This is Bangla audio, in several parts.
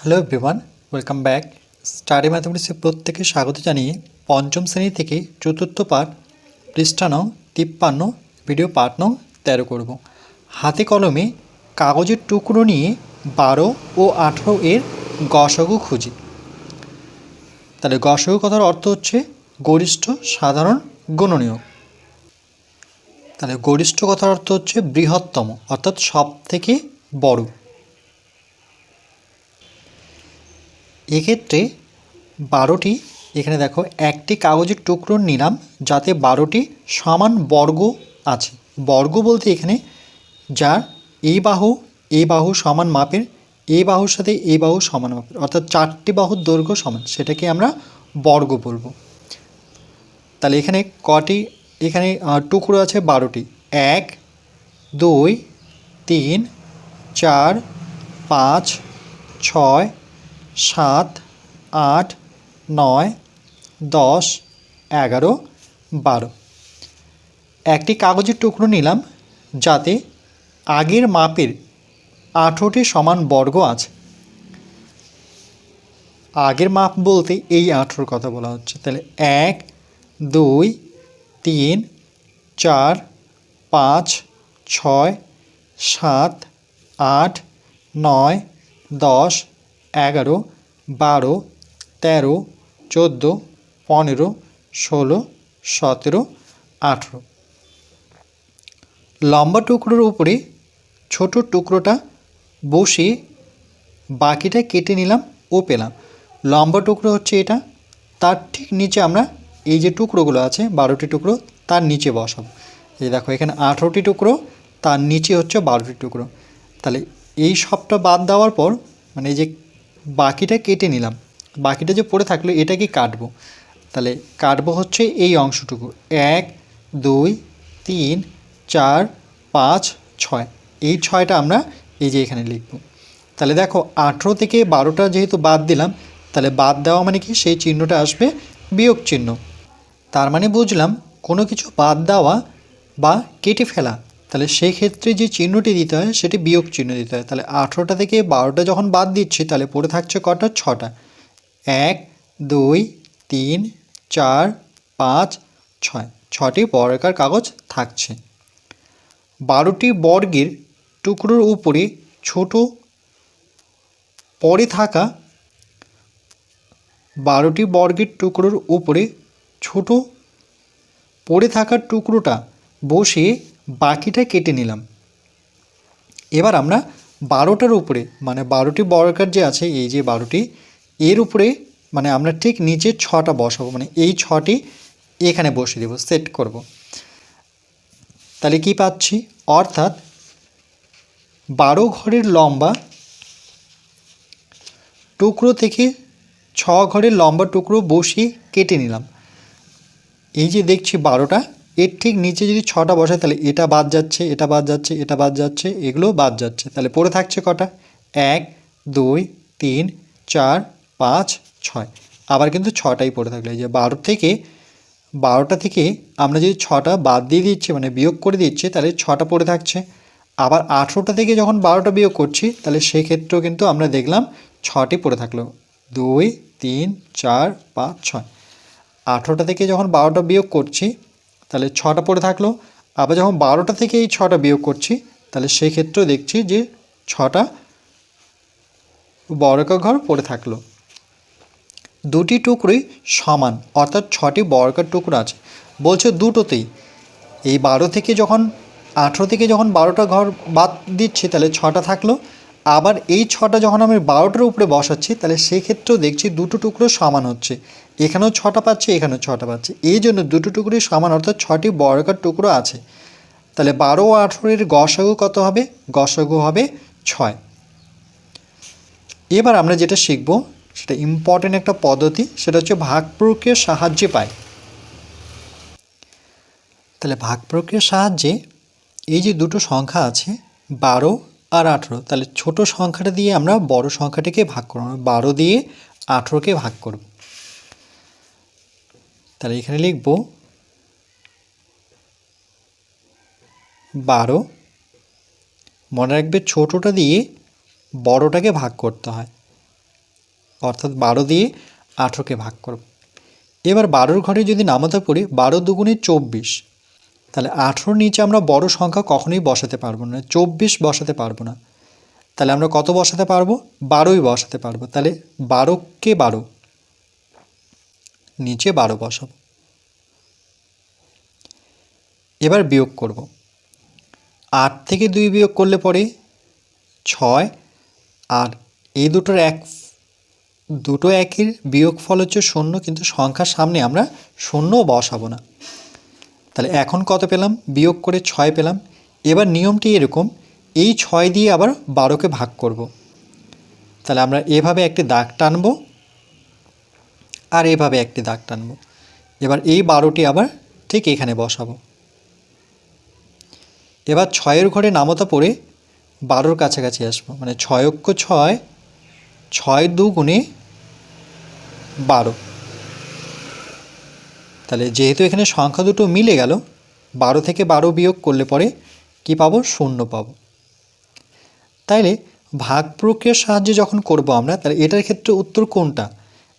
Hello everyone welcome back study ম্যাথমেটিক্সে প্রত্যেকে স্বাগত জানিয়ে পঞ্চম শ্রেণি থেকে চতুর্থ পাঠ পৃষ্ঠা নং, তিপ্পান্ন ভিডিও পাঠ নং, তেরো করব। হাতে কলমে কাগজের টুকরো নিয়ে বারো ও আঠেরো এর গসগু খুঁজি। তাহলে গসগু কথার অর্থ হচ্ছে গরিষ্ঠ সাধারণ গুণনীয় তাহলে গরিষ্ঠ কথার অর্থ হচ্ছে বৃহত্তম, অর্থাৎ সব থেকে বড়। এক্ষেত্রে বারোটি, এখানে দেখো, একটি কাগজের টুকরো নিলাম যাতে বারোটি সমান বর্গ আছে। বর্গ বলতে এখানে যার এই বাহু এই বাহু সমান মাপের এই বাহুর সাথে এই বাহু সমান মাপের, অর্থাৎ চারটি বাহুর দৈর্ঘ্য সমান, সেটাকে আমরা বর্গ বলব। তাহলে এখানে কটি, এখানে টুকরো আছে বারোটি। এক, দুই, তিন, চার, পাঁচ, ছয় সাত, আট, নয়, দশ, এগারো, বারো। একটি কাগজের টুকরো নিলাম যাতে আগের মাপের আঠেরোটি সমান বর্গ আছে। আগের মাপ বলতে এই আঠেরোর কথা বলা হচ্ছে। তাহলে এক, দুই, তিন, চার, পাঁচ, ছয়, সাত, আট, নয়, দশ এগারো, বারো, তেরো, চোদ্দ, পনেরো, ষোলো, সতেরো, আঠেরো। লম্বা টুকরোর উপরে ছোট টুকরোটা বসিয়ে বাকিটা কেটে নিলাম ও পেলাম। লম্বা টুকরো হচ্ছে এটা। তার ঠিক নিচে আমরা এই যে টুকরোগুলো আছে, বারোটি টুকরো, তার নিচে বসাবো। এই দেখো, এখানে আঠেরোটি টুকরো, তার নিচে হচ্ছে বারোটি টুকরো। তাহলে এই সবটা বাদ দেওয়ার পর মানে এই যে বাকিটা কেটে নিলাম। বাকিটা যে পড়ে থাকল এটাকে কাটবো? তাহলে কাটবো হচ্ছে এই অংশটুকু। এক, দুই, তিন, চার, পাঁচ, ছয়। এই ছয়টা আমরা এই যে এখানে লিখব। তাহলে দেখো, আঠেরো থেকে বারোটা যেহেতু বাদ দিলাম, তাহলে বাদ দেওয়া মানে কি? সেই চিহ্নটা আসবে বিয়োগ চিহ্ন। তার মানে বুঝলাম কোনো কিছু বাদ দেওয়া বা কেটে ফেলা। তাহলে সেই ক্ষেত্রে যে চিহ্নটি দিতে হয়, সেটি বিয়োগ চিহ্ন দিতে হয়। তাহলে আঠেরোটা থেকে বারোটা যখন বাদ দিচ্ছি, তাহলে পড়ে থাকছে কটা? ছটা। এক, দুই, তিন, চার, পাঁচ, ছয়। ছটি বর্গাকার কাগজ থাকছে। বারোটি বর্গের টুকরোর উপরে ছোট পরে থাকা বারোটি বর্গের টুকরোর উপরে ছোট পড়ে থাকা টুকরোটা বসিয়ে বাকিটা কেটে নিলাম। এবার আমরা বারোটার উপরে মানে বারোটি বর্গার যে আছে, এই যে বারোটি, এর উপরে মানে আমরা ঠিক নিচে ছটা বসাবো মানে এই ছটি এখানে বসিয়ে দেবো, সেট করব। তাহলে কি পাচ্ছি? অর্থাৎ বারো ঘরের লম্বা টুকরো থেকে ছ ঘরের লম্বা টুকরো বসিয়ে কেটে নিলাম। এই যে দেখছি বারোটা এর ঠিক নিচে যদি ছটা বসে তাহলে এটা বাদ যাচ্ছে, এটা বাদ যাচ্ছে, এটা বাদ যাচ্ছে, এগুলো বাদ যাচ্ছে। তাহলে পড়ে থাকছে কটা? এক, দুই, তিন, চার, পাঁচ, ছয়। আবার কিন্তু ছটাই পড়ে থাকল। যে বারো থেকে, বারোটা থেকে আমরা যদি ছটা বাদ দিয়ে দিচ্ছি মানে বিয়োগ করে দিচ্ছি, তাহলে ছটা পড়ে থাকছে। আবার আঠেরোটা থেকে যখন বারোটা বিয়োগ করছি, তাহলে সেক্ষেত্রেও কিন্তু আমরা দেখলাম ছটি পড়ে থাকল। দুই, তিন, চার, পাঁচ, ছয়। আঠেরোটা থেকে যখন বারোটা বিয়োগ করছি তাহলে ছটা পড়ে থাকল। আবার যখন বারোটা থেকে এই ছটা বিয়োগ করছি, তাহলে সেক্ষেত্রেও দেখছি যে ছটা বর্গাকার ঘর পড়ে থাকল। দুটি টুকরোই সমান, অর্থাৎ ছটি বর্গাকার টুকরো আছে। বলছে দুটোতেই। এই বারো থেকে যখন, আঠেরো থেকে যখন বারোটা ঘর বাদ দিচ্ছি, তাহলে ছটা থাকল। আবার এই ছটা যখন আমি বারোটার উপরে বসাচ্ছি, তাহলে সেক্ষেত্রেও দেখছি দুটো টুকরো সমান হচ্ছে। এখানেও ছটা পাচ্ছি, এখানেও ছটা পাচ্ছি। এই জন্য দুটো টুকরোই সমান, অর্থাৎ ছটি বর্গাকার টুকরো আছে। তাহলে বারো ও আঠেরোর গসাগু কত হবে? গসাগু হবে ছয়। এবার আমরা যেটা শিখব, সেটা ইম্পর্টেন্ট একটা পদ্ধতি, সেটা হচ্ছে ভাগ প্রক্রিয়ার সাহায্যে পাই। তাহলে ভাগ প্রক্রিয়ার সাহায্যে এই যে দুটো সংখ্যা আছে, বারো আর আঠেরো, তাহলে ছোট সংখ্যাটা দিয়ে আমরা বড় সংখ্যাটিকে ভাগ করব। বারো দিয়ে আঠেরোকে ভাগ করব। তাহলে এখানে লিখব বারো। মনে রাখবে ছোটোটা দিয়ে বড়টাকে ভাগ করতে হয়। অর্থাৎ বারো দিয়ে আঠেরোকে ভাগ করব। এবার বারোর ঘরে যদি নামাতে পড়ি, বারো দুগুণে চব্বিশ। তাহলে আঠেরোর নিচে আমরা বড় সংখ্যা কখনোই বসাতে পারব না। চব্বিশ বসাতে পারব না। তাহলে আমরা কত বসাতে পারব? বারোই বসাতে পারব। তাহলে বারোকে বারো নিচে বারো বসাবো। এবার বিয়োগ করব। আট থেকে দুই বিয়োগ করলে পরে ছয়, আর এই দুটোর এক, দুটো একের বিয়োগ ফল হচ্ছে শূন্য, কিন্তু সংখ্যার সামনে আমরা শূন্য বসাবো না। তাহলে এখন কত পেলাম? বিয়োগ করে ছয় পেলাম। এবার নিয়মটি এরকম, এই ছয় দিয়ে আবার বারোকে ভাগ করব। তাহলে আমরা এভাবে একটি দাগ টানব আর এভাবে একটি দাগ টানব। এবার এই বারোটি আবার ঠিক এখানে বসাবো। এবার ছয়ের ঘরে নামতা পড়ে বারোর কাছাকাছি আসব। মানে ছয় অক্ষ ছয় ছয় দু গুণে বারো। তাহলে যেহেতু এখানে সংখ্যা দুটো মিলে গেল, বারো থেকে বারো বিয়োগ করলে পরে কি পাবো? শূন্য পাবো। তাইলে ভাগ প্রক্রিয়ার সাহায্যে যখন করব আমরা, তাহলে এটার ক্ষেত্রে উত্তর কোনটা?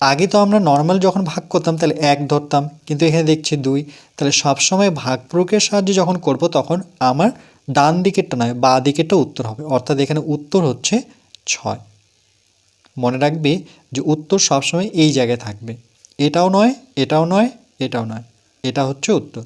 আগে তো আমরা নর্মাল যখন ভাগ করতাম, তাহলে এক ধরতাম, কিন্তু এখানে দেখছি দুই, তাহলে সবসময় ভাগ প্রক্রিয়ার সাহায্যে যখন করব, তখন আমার ডান দিকেরটা নয়, বা দিকেরটা উত্তর হবে, অর্থাৎ এখানে উত্তর হচ্ছে ছয়। মনে রাখবে যে উত্তর সবসময় এই জায়গায় থাকবে। এটাও নয় এটাও নয় এটাও নয়, এটা হচ্ছে উত্তর।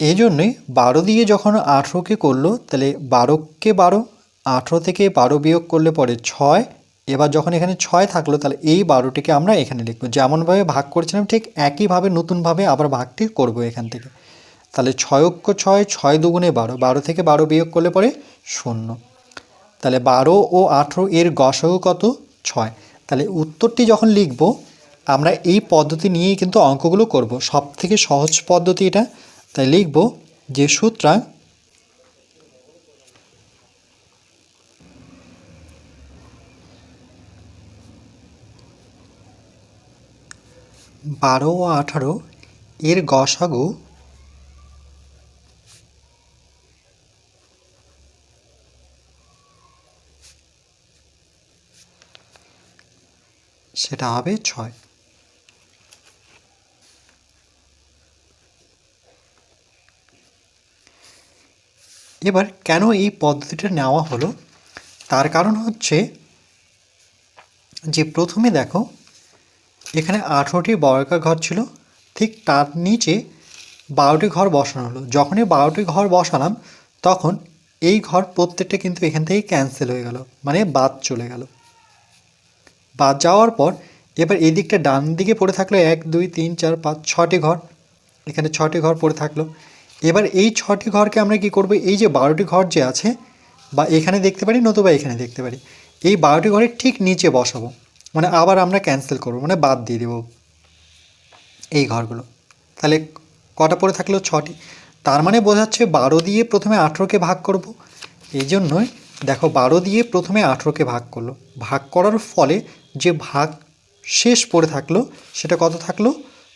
এই জন্যে বারো দিয়ে যখন আঠেরোকে করল, তাহলে বারোকে বারো আঠেরো থেকে বারো বিয়োগ করলে পরে ছয়। এবার যখন এখানে ছয় থাকল, তাহলে এই বারোটিকে আমরা এখানে লিখব। যেমনভাবে ভাগ করেছিলাম, ঠিক একইভাবে, নতুনভাবে আবার ভাগটি করব এখান থেকে। তাহলে ছয় অক্ষ ছয় ছয় দুগুণে বারো। বারো থেকে বারো বিয়োগ করলে পরে শূন্য। তাহলে বারো ও আঠেরো এর গসও কত? ছয়। তাহলে উত্তরটি যখন লিখব, আমরা এই পদ্ধতি নিয়েই কিন্তু অঙ্কগুলো করব। সব থেকে সহজ পদ্ধতি এটা। তাই লিখব যে সূত্রাং বারো ও আঠারো এর গসাগু সেটা হবে ছয়। এবার কেন এই পদ্ধতিটা নেওয়া হলো? তার কারণ হচ্ছে যে প্রথমে দেখো এখানে আঠেরোটি বর্গা ঘর ছিল। ঠিক তার নিচে বারোটি ঘর বসানো হলো। যখনই বারোটি ঘর বসালাম, তখন এই ঘর প্রত্যেকটা কিন্তু এখান থেকে ক্যান্সেল হয়ে গেল। মানে বাদ চলে গেল। বাদ যাওয়ার পর এবার এই দিকটা ডান দিকে পড়ে থাকল এক, দুই, তিন, চার, পাঁচ ছটি ঘর। এখানে ছটি ঘর পড়ে থাকল। এবার এই ছটি ঘরকে আমরা কি করব? এই যে বারোটি ঘর যে আছে, বা এখানে দেখতে পারি নতুবা এখানে দেখতে পারি, এই বারোটি ঘরের ঠিক নিচে বসাবো। মানে আবার আমরা ক্যান্সেল করব মানে বাদ দিয়ে দেবো এই ঘরগুলো। তাহলে কটা পড়ে থাকল? ছটি। তার মানে বোঝাচ্ছে বারো দিয়ে প্রথমে আঠেরোকে ভাগ করব। এই জন্যই দেখো বারো দিয়ে প্রথমে আঠেরোকে ভাগ করল। ভাগ করার ফলে যে ভাগ শেষ পড়ে থাকল সেটা কত থাকল?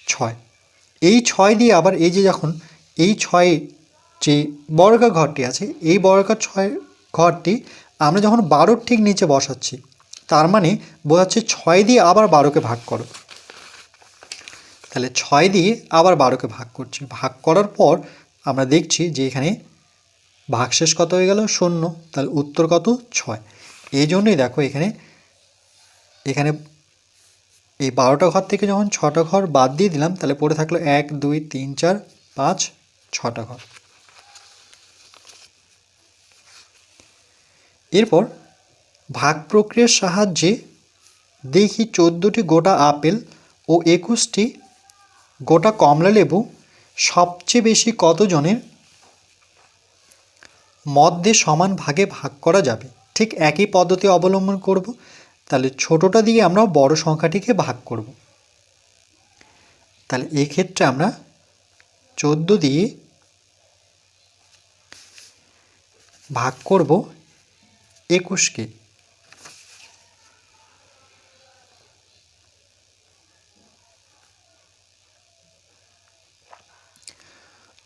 ছয়। এই ছয় দিয়ে আবার এই যে যখন এই ছয় যে বর্গা ঘরটি আছে, এই বর্গা ছয় ঘরটি আমরা যখন বারোর ঠিক নিচে বসাচ্ছি তার মানে বোঝাচ্ছে ছয় দিয়ে আবার বারোকে ভাগ করো। তাহলে ছয় দিয়ে আবার বারোকে ভাগ করছি। ভাগ করার পর আমরা দেখছি যে এখানে ভাগশেষ কত হয়ে গেল? শূন্য। তাহলে উত্তর কত? ছয়। এই জন্যই দেখো এখানে এখানে এই বারোটা ঘর থেকে যখন ছটা ঘর বাদ দিয়ে দিলাম, তাহলে পড়ে থাকল এক, দুই, তিন, চার, পাঁচ, ছটা ঘর। এরপর ভাগ প্রক্রিয়ার সাহায্যে দেখি চোদ্দোটি গোটা আপেল ও একুশটি গোটা কমলা লেবু সবচেয়ে বেশি কতজনের মধ্যে সমান ভাগে ভাগ করা যাবে? ঠিক একই পদ্ধতি অবলম্বন করব। তাহলে ছোটোটা দিয়ে আমরা বড় সংখ্যাটিকে ভাগ করব। তাহলে এক্ষেত্রে আমরা চোদ্দ দিয়ে ভাগ করব একুশকে।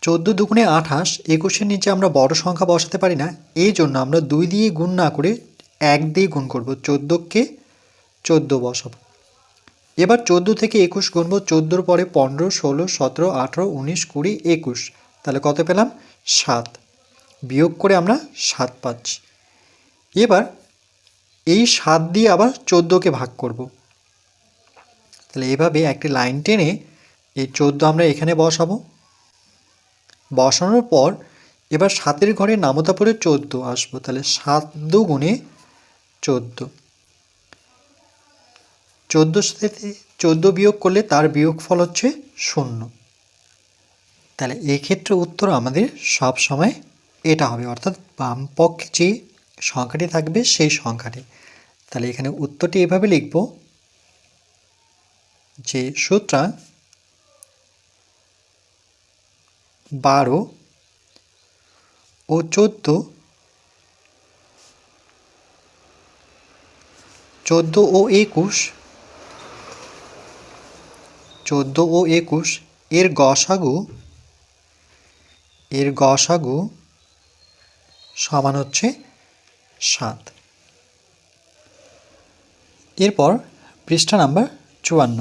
চোদ্দ দুগুণে আঠাশ, একুশের নিচে আমরা বড় সংখ্যা বসাতে পারি না, এই জন্য আমরা দুই দিয়ে গুণ না করে এক দিয়ে গুণ করব। চোদ্দোকে চোদ্দ বসাবো। এবার চোদ্দ থেকে একুশ গুনবো চোদ্দোর পরে পনেরো, ষোলো, সতেরো, আঠেরো, উনিশ, কুড়ি, একুশ। তাহলে কত পেলাম? সাত। বিয়োগ করে আমরা সাত পাচ্ছি। এবার এই সাত দিয়ে আবার চোদ্দোকে ভাগ করব। তাহলে এভাবে একটি লাইন টেনে এই চোদ্দ আমরা এখানে বসাবো। বসানোর পর এবার সাতের ঘরে নামতা পড়ে চোদ্দ আসব। তাহলে সাত দু গুণে চোদ্দ। চোদ্দ থেকে চোদ্দ বিয়োগ করলে তার বিয়োগফল হচ্ছে শূন্য। তাহলে এক্ষেত্রে উত্তর আমাদের সব সময় এটা হবে। অর্থাৎ বাম পক্ষে যে সংখ্যাটি থাকবে সেই সংখ্যাটি। তাহলে এখানে উত্তরটি এভাবে লিখব যে সুতরাং বারো ও চোদ্দ চোদ্দ ও একুশ, চোদ্দ ও একুশ, এর গসাগু এর গসাগু সমান হচ্ছে সাত। এরপর পৃষ্ঠা নাম্বার চুয়ান্ন,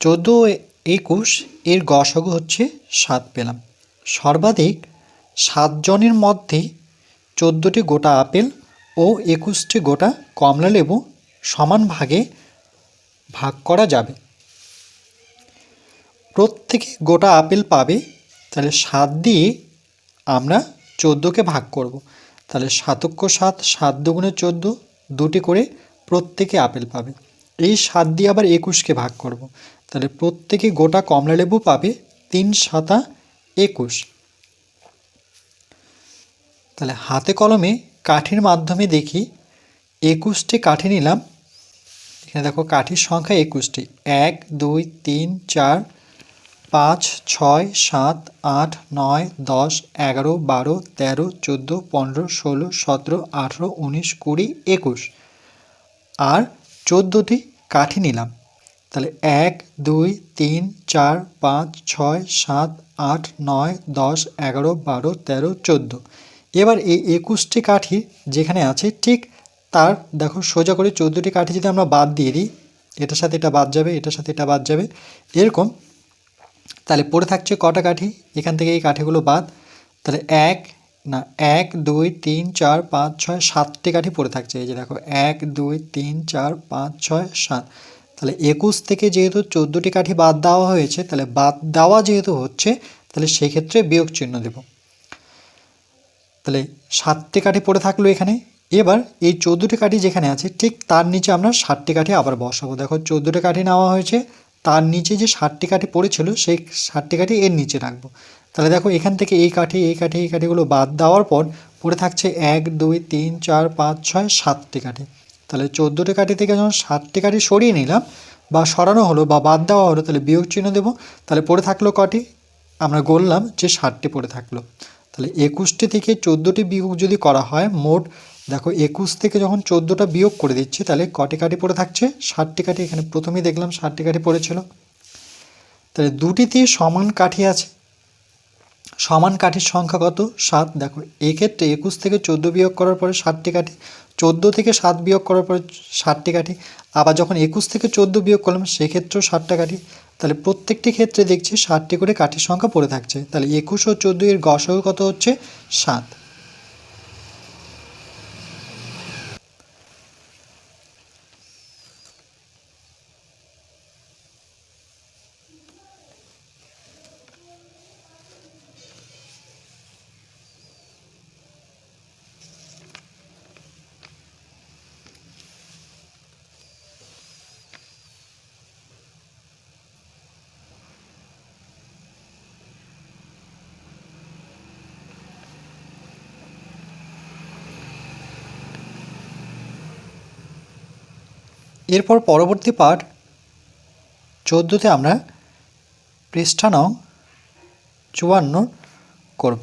চোদ্দ ও একুশ, এর গসাগু হচ্ছে সাত পেলাম। সর্বাধিক সাতজনের মধ্যে চোদ্দোটি গোটা আপেল ও একুশটি গোটা কমলা লেবু সমান ভাগে ভাগ করা যাবে প্রত্যেকে গোটা আপেল পাবে, তাহলে সাত দিয়ে আমরা চোদ্দোকে ভাগ করব। তাহলে সাতক্য সাত সাত দুগুণে চোদ্দ, দুটি করে প্রত্যেকে আপেল পাবে এই সাত দিয়ে আবার একুশকে ভাগ করব। তাহলে প্রত্যেকে গোটা কমলা লেবু পাবে তিন সাতা একুশ। তাহলে হাতে কলমে কাঠির মাধ্যমে দেখি একুশটি কাঠি নিলাম। এখানে দেখো কাঠির সংখ্যা একুশটি। এক, দুই, তিন, চার, পাঁচ, ছয়, সাত, আট, নয়, দশ, এগারো, বারো, তেরো, চোদ্দ, পনেরো, ষোলো, সতেরো, আঠেরো, উনিশ, কুড়ি, একুশ। আর চোদ্দোটি কাঠি নিলাম। তাহলে এক, দুই, তিন, চার, পাঁচ, ছয়, সাত, আট, নয়, দশ, এগারো, বারো, তেরো, চোদ্দ। এবার এই একুশটি কাঠি যেখানে আছে, ঠিক তার দেখো সোজা করে চোদ্দোটি কাঠি যদি আমরা বাদ দিয়ে দিই, এটার সাথে এটা বাদ যাবে, এটার সাথে এটা বাদ যাবে, এরকম, তাহলে পড়ে থাকছে কটা কাঠি? এখান থেকে এই কাঠিগুলো বাদ, তাহলে এক, না, এক, দুই, তিন, চার, পাঁচ, ছয়, সাতটি কাঠি পড়ে থাকছে। এই যে দেখো, এক, দুই, তিন, চার, পাঁচ, ছয়, সাত। তাহলে একুশ থেকে যেহেতু চোদ্দোটি কাঠি বাদ দেওয়া হয়েছে, তাহলে বাদ দেওয়া যেহেতু হচ্ছে, তাহলে সেক্ষেত্রে বিয়োগ চিহ্ন দেব। তাহলে সাতটি কাঠি পড়ে থাকল এখানে। এবার এই চোদ্দোটি কাঠি যেখানে আছে, ঠিক তার নিচে আমরা ষাটটি কাঠি আবার বসাবো। দেখো, চোদ্দোটি কাঠি নেওয়া হয়েছে, তার নিচে যে ষাটটি কাঠি পড়েছিল, সেই ষাটটি কাঠি এর নিচে রাখব। তাহলে দেখো, এখান থেকে এই কাঠি এই কাঠি, এই কাঠিগুলো বাদ দেওয়ার পর পড়ে থাকছে এক, দুই, তিন, চার, পাঁচ, ছয়, সাতটি কাঠি। তাহলে চোদ্দোটি কাঠি থেকে যখন ষাটটি কাঠি সরিয়ে নিলাম বা সরানো হলো বা বাদ দেওয়া হলো, তাহলে বিয়োগ চিহ্ন দেবো। তাহলে পড়ে থাকল কটি? আমরা বললাম যে ষাটটি পড়ে থাকল। তাহলে একুশটি থেকে চোদ্দোটি বিয়োগ যদি করা হয়, মোট দেখো একুশ থেকে যখন চোদ্দোটা বিয়োগ করে দিচ্ছি, তাহলে কটি কাঠি পড়ে থাকছে? ষাটটি কাঠি, এখানে প্রথমেই দেখলাম ষাটটি কাঠি পড়েছিল। তাহলে দুটিতে সমান কাঠি আছে। সমান কাঠির সংখ্যা কত? সাত। দেখো, এক্ষেত্রে একুশ থেকে চোদ্দ বিয়োগ করার পরে সাতটি কাঠি, চোদ্দ থেকে সাত বিয়োগ করার পরে ষাটটি কাঠি, আবার যখন একুশ থেকে চোদ্দ বিয়োগ করলাম সেক্ষেত্রেও ষাটটা কাঠি। তাহলে প্রত্যেকটি ক্ষেত্রে দেখছি ষাটটি করে কাঠির সংখ্যা পড়ে থাকছে। তাহলে একুশ ও চোদ্দ এর গসহ কত হচ্ছে? সাত। এরপর পরবর্তী পাঠ চোদ্দোতে আমরা পৃষ্ঠা নং চুয়ান্ন করব।